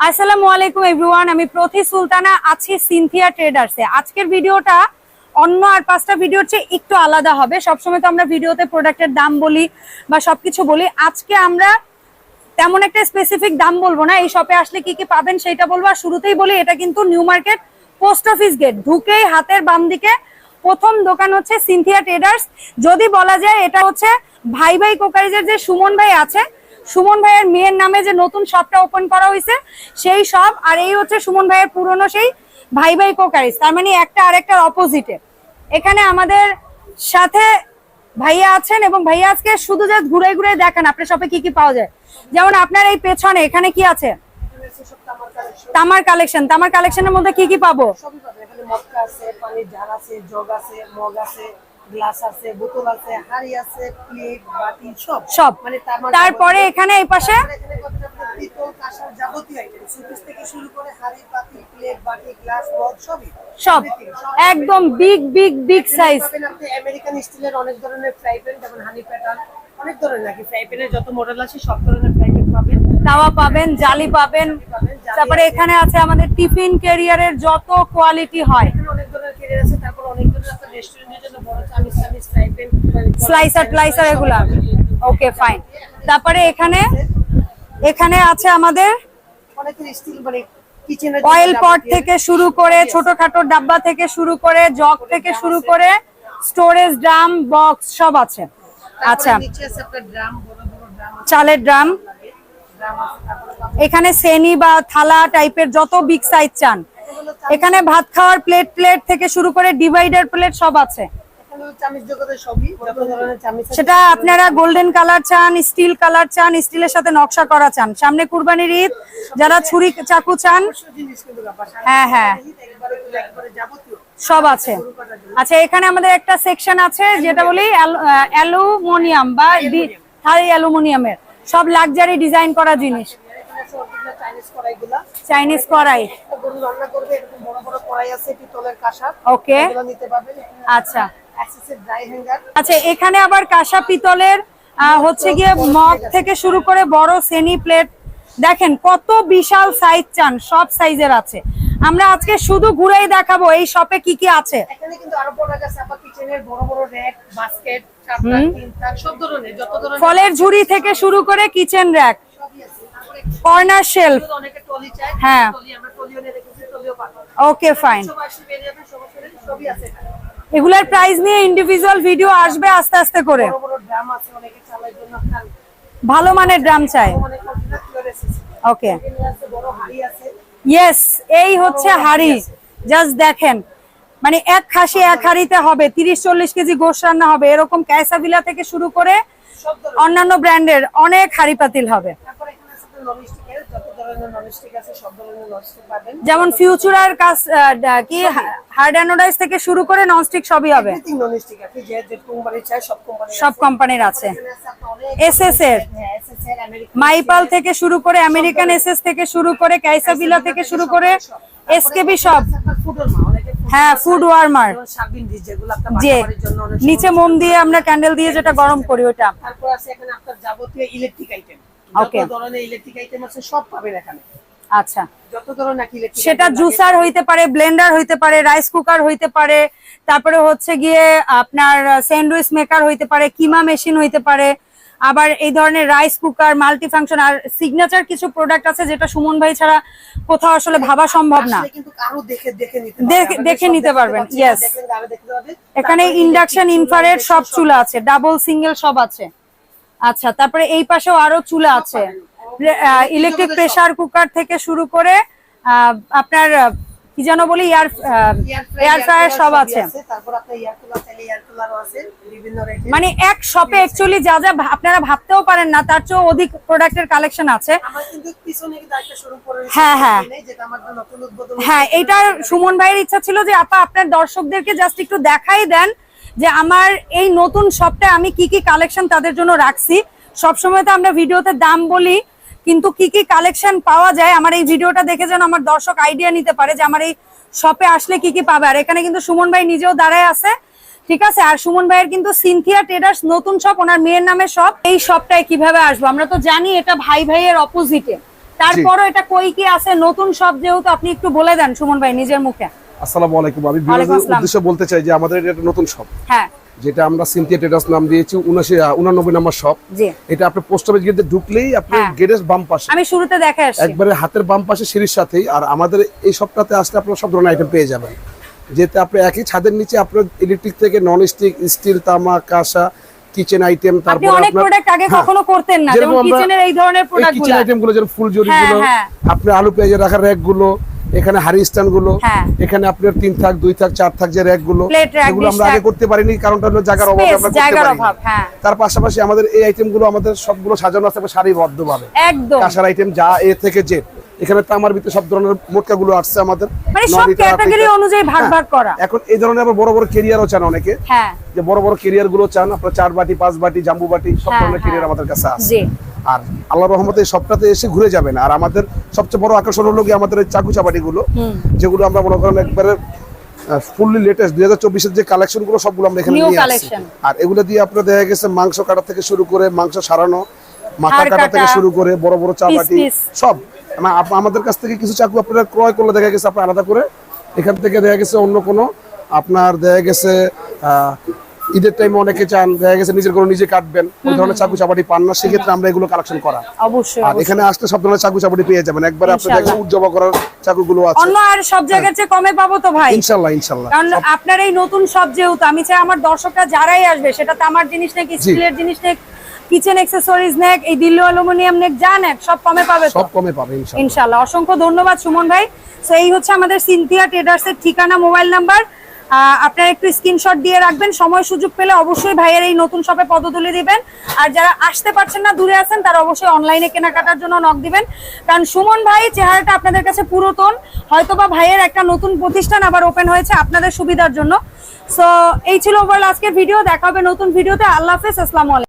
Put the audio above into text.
আসসালামু আলাইকুম এভরিওয়ান, আমি প্রতি সুলতানা, আছি সিনথিয়া ট্রেডার্সে। আজকের ভিডিওটা অন্য আর পাঁচটা ভিডিওর চেয়ে একটু আলাদা হবে। সবসময় তো আমরা ভিডিওতে প্রোডাক্টের দাম বলি বা সবকিছু বলি। আজকে আমরা তেমন একটা স্পেসিফিক দাম বলব না। এই শপে আসলে কি কি পাবেন সেটা বলব। আর শুরুতেই বলি, এটা কিন্তু new market post office gate. ঢুকেই হাতের বাম দিকে প্রথম দোকান হচ্ছে সিনথিয়া ট্রেডার্স। যদি বলা যায়, এটা হচ্ছে ভাই ভাই কোকারিজের যে সুমন ভাই আছে সুমন ভাইয়ের মেয়ের নামে যে নতুন শপটা ওপেন করা হয়েছে, সেই শপ, আর এই হচ্ছে সুমন ভাইয়ের পুরনো সেই ভাই ভাই কোকারিজ তার মানে একটা আরেকটার অপোজিটে এখানে আমাদের সাথে ভাইয়া আছেন এবং ভাইয়া আজকে শুধু জাস্ট ঘুরে ঘুরে দেখান আপনার শপে কি কি পাওয়া যায়। যেমন আপনার এই পেছনে, এখানে কি আছে? তামার কালেকশন তামার কালেকশনের মধ্যে কি কি পাবো? সবই এখানে মটকা আছে, পানির জার আছে, জগ আছে, মগ আছে। গ্লাস আছে বোতল আছে হাড়ি আছে প্লেট বাটি সব। সব। মানে তারপরে এখানে এই পাশে? আর এখানে কত আপনার পিতল কাঁসার যাবতীয় আইটেম সুপিস থেকে শুরু করে হাড়ি পাতিল প্লেট বাটি গ্লাস মগ সবই। সব। একদম বিগ বিগ বিগ সাইজ আপনি আমেরিকান স্টিলের অনেক ধরনের ফ্রাই প্যান যেমন হানি প্যাটার্ন অনেক ধরনের নাকি ফ্রাই প্যানের যত মডেল আছে সব ধরনের ফ্রাই প্যান পাবেন। তাওয়া পাবেন জালি পাবেন। পাবেন তারপরে এখানে আছে আমাদের টিফিন ক্যারিয়ারের যত কোয়ালিটি হয়। স্লাইসার ট্লাইসার এগুলা। ওকে ফাইন তারপরে এখানে এখানে আছে আমাদের স্টিল মানে অয়েল পট থেকে শুরু করে ছোটখাটো ডাব্বা থেকে শুরু করে জগ থেকে শুরু করে স্টোরেজ ড্রাম বক্স সব আছে। আচ্ছা। চালের ড্রাম এখানে সেনি বা থালা টাইপের যত বিগ সাইজ চান এখানে ভাত খাওয়ার প্লেট প্লেট থেকে শুরু করে ডিভাইডার প্লেট সব আছে। সেটা আপনারা গোল্ডেন কালার চান স্টিল কালার চান স্টিলের সাথে নকশা করা চান। সামনে কুরবানির ঈদ যারা ছুরি চাকু চান হ্যাঁ, হ্যাঁ। সব আছে। আচ্ছা এখানে আমাদের একটা সেকশন আছে যেটা বলি অ্যালুমিনিয়াম বা থাই অ্যালুমিনিয়ামের। সব লাক্সারি ডিজাইন করা জিনিস। চাইনিজ কড়াই। গরু রান্না করবে এরকম বড় বড় কড়াই আছে পিতলের কাঁসার ওকে এগুলো নিতে পারবেন। আচ্ছা। আচ্ছা এখানে আবার কাঁসা পিতলের হচ্ছে গিয়ে মগ থেকে শুরু করে বড় সেনি প্লেট দেখেন কত বিশাল সাইজ চান সব সাইজের আছে। আমরা আজকে শুধু ঘুরেই দেখাবো এই শপে কি কি আছে। এখানে কিন্তু আরও প্রোডাক্ট আছে আপনার কিচেনের বড় বড় র‍্যাক বাস্কেট চার তাক তিন তাক সব ধরনের যত ধরনের ফলের ঝুড়ি থেকে শুরু করে কিচেন র্যাক কর্নার শেলফ হ্যাঁ। ওকে ফাইন এগুলার প্রাইস নিয়ে ইন্ডিভিজুয়াল ভিডিও আসবে আস্তে আস্তে করে। ভালো মানের ড্রাম চাই ওকে ইয়েস এই হচ্ছে হাড়ি। জাস্ট দেখেন। মানে এক খাসি এক হাড়িতে হবে তিরিশ চল্লিশ কেজি গোস রান্না হবে। এরকম ক্যাসাভিলা থেকে শুরু করে অন্যান্য ব্র্যান্ডের অনেক হাড়ি পাতিল হবে। যেমন ফিউচারার কাজ কি হার্ড অ্যানোডাইজ থেকে শুরু করে ননস্টিক সবই হবে। সব কোম্পানির আছে। এসএস এর। হ্যাঁ মাইপাল থেকে শুরু করে আমেরিকান এসএস থেকে শুরু করে ক্যাসাভিলা থেকে শুরু করে এসকেবি সব। হ্যাঁ ফুড ওয়ার্মার যে নিচে মোম দিয়ে আমরা ক্যান্ডেল দিয়ে যেটা গরম করি ওটা তারপর আছে এখানে আপনার যাবতীয় ইলেকট্রিক আইটেম. যত ধরনের ইলেকট্রিক আইটেম আছে সব পাবেন এখানে। আচ্ছা। সেটা জুসার হইতে পারে ব্লেন্ডার হইতে পারে রাইস কুকার হইতে পারে তারপরে হচ্ছে গিয়ে আপনার স্যান্ডউইচ মেকার হইতে পারে কিমা মেশিন হইতে পারে আবার এই ধরনের রাইস কুকার মাল্টি ফাংশন আর সিগনেচার কিছু প্রোডাক্ট আছে যেটা সুমন ভাই ছাড়া কোথাও আসলে ভাবা সম্ভব না। দেখে নিতে পারবেন, পারবেন এখানে ইন্ডাকশন চুলা, সব চুলা আছে ডাবল সিঙ্গেল সব আছে। আচ্ছা তারপরে এই পাশেও আরও চুলা আছে। ইলেকট্রিক প্রেসার কুকার থেকে শুরু করে আপনার কি যেন বলি এয়ার এয়ার ফ্রায়ার সব আছে। মানে এক শপে অ্যাকচুয়ালি যা যা আপনারা ভাবতেও পারেন না তার চেয়েও অধিক প্রোডাক্টের কালেকশন আছে। হ্যাঁ, হ্যাঁ। হ্যাঁ এইটার সুমন ভাইয়ের ইচ্ছা ছিল যে আপা আপনার দর্শকদেরকে জাস্ট একটু দেখাই দেন যে আমার এই নতুন শপটা আমি কি কি কালেকশন তাদের জন্য রাখছি। সবসময় তো আমরা ভিডিওতে দাম বলি কিন্তু কি কি কালেকশন পাওয়া যায়? আমার এই ভিডিওটা দেখে যেন আমার দর্শক আইডিয়া নিতে পারে যে আমার এই শপে আসলে কি কি পাবে। আর এখানে কিন্তু সুমন ভাই নিজেও দাঁড়ায় আছে ঠিক আছে? আর সুমন ভাইয়ের কিন্তু সিনথিয়া ট্রেডার্স নতুন শপ ওনার মেয়ের নামে শপ এই শপটায় কীভাবে আসব? আমরা তো জানি এটা ভাই ভাইয়ের অপোজিটে তারপরও এটা কই কি আছে? নতুন শপ যেহেতু আপনি একটু বলে দেন সুমন ভাই নিজের মুখে। আসসালামু আলাইকুম। আমি ওয়ালাইকুম বিরোধী আসসালাম। উদ্দেশ্য বলতে চাই যে আমাদের এটা একটা নতুন শপ হ্যাঁ। যেটা আমরা সিনথিয়া ট্রেডার্স নাম দিয়েছি উনাশি উনানব্বই নম্বর শপ এটা আপনি পোস্ট অফিস গেটে ঢুকলেই আপনি হ্যাঁ। গেটের বাম পাশে। আমি শুরুতে দেখে একবারে হাতের বাম পাশে সিঁড়ির সাথেই। আর আমাদের এই শপটাতে আসলে আপনার সব ধরনের আইটেম পেয়ে যাবেন। যেতে আপনি একই ছাদের নিচে আপনার ইলেকট্রিক থেকে নন স্টিক স্টিল তামা কাঁসা কিচেন আইটেম আপনি অনেক প্রোডাক্ট আগে হ্যাঁ। কখনো করতেন না। যেমন কিচেনের এই ধরনের প্রোডাক্ট কিচেনগুলো। আইটেমগুলো যেমন ফুল জড়ি হ্যাঁ, গুলো হ্যাঁ। আপনি আলু পেঁয়াজের রাখার র্যাকগুলো এখানে হাড়ি স্ট্যান্ডগুলো হ্যাঁ। এখানে আপনার তিন থাক দুই থাক চার থাক যে র্যাকগুলো এগুলো আমরা আগে করতে পারিনি কারণটা হলো জায়গার অভাব আমরা করতে পারি হ্যাঁ। তার পাশাপাশি আমাদের এই আইটেমগুলো আমাদের সবগুলো সাজানো আছে সারিবদ্ধভাবে। একদম। কাঁসার আইটেম যা এ থেকে জেড এখানে তামার ভিতরে সব ধরনের মোটকা গুলো আসছে আমাদের। মানে সব ক্যাটাগরি অনুযায়ী ভাগ হ্যাঁ, ভাগ করা। এখন এই ধরনের আবার বড় বড় কেরিয়ারও চান অনেকে। হ্যাঁ। যে বড় বড় কেরিয়ারগুলো চান আপনার চার বাটি পাঁচ বাটি জাম্বু বাটি সব হ্যাঁ, ধরনের কেরিয়ার। আমাদের কাছে আছে। আর আল্লাহ রহমতে সবটাতে এসে ঘুরে যাবেন আর আমাদের সবচেয়ে বড় আকর্ষণ হলো কি আমাদের এই চাকু চাপাটি গুলো যেগুলো আমরা মনে করেন একবারে ফুললি লেটেস্ট দুই হাজার চব্বিশের যে কালেকশনগুলো সবগুলো আমরা এখানে নিয়ে আসছি। আর এগুলো দিয়ে আপনার দেখা গেছে মাংস কাটা থেকে শুরু করে মাংস সারানো মাথা কাটা থেকে শুরু করে বড় বড় চাপাটি। সব। আমাদের কাছ থেকে কিছু চাকু আপনারা ক্রয় করলে দেখা গেছে আপনার আলাদা করে। এখান থেকে দেখা গেছে অন্য কোনো। আপনার দেখা গেছে ঈদের টাইমে অনেকে চান দেখা গেছে নিজের কোনো নিজে কাটবেন। ওই ধরনের চাকু চাপাটি পান না সেক্ষেত্রে আমরা এগুলো কালেকশন করা। অবশ্যই আর এখানে আসলে সব ধরনের চাকু চাপাটি পেয়ে যাবেন। একবার আপনি ইনশাআল্লাহ। দেখেন উজ্জবা করার চাকুগুলো আছে। অন্য আর সব জায়গার চেয়ে কমে পাবো তো ভাই? কারণ আপনার এই নতুন সব যেহেতু আমি চাই আমার দর্শকরা যারাই আসবে সেটা তামার জিনিস নেক স্টিলের জিনিস নেক কিচেন অ্যাক্সেসরিজ নেক এই দিল্লি অ্যালুমিনিয়াম নেক যা নেক সব কমে পাবে সব কমে পাবে ইনশাল্লাহ অসংখ্য ধন্যবাদ সুমন ভাই। তো এই হচ্ছে আমাদের সিনথিয়া ট্রেডার্স এর ঠিকানা মোবাইল নাম্বার। আপনারা একটু স্ক্রিনশট দিয়ে রাখবেন। সময় সুযোগ পেলে অবশ্যই ভাইয়ের এই নতুন শপে পদতুলি দিবেন। আর যারা আসতে পারছেন না দূরে আছেন তারা অবশ্যই অনলাইনে কেনাকাটার জন্য নক দিবেন। কারণ সুমন ভাই চেহারাটা আপনাদের কাছে পুরাতন। হয়তোবা ভাইয়ের একটা নতুন প্রতিষ্ঠান আবার ওপেন হয়েছে আপনাদের সুবিধার জন্য। সো এই ছিল ওভারঅল আজকের ভিডিও দেখা হবে নতুন ভিডিওতে আল্লাহ হাফেজ আসসালামু আলাইকুম।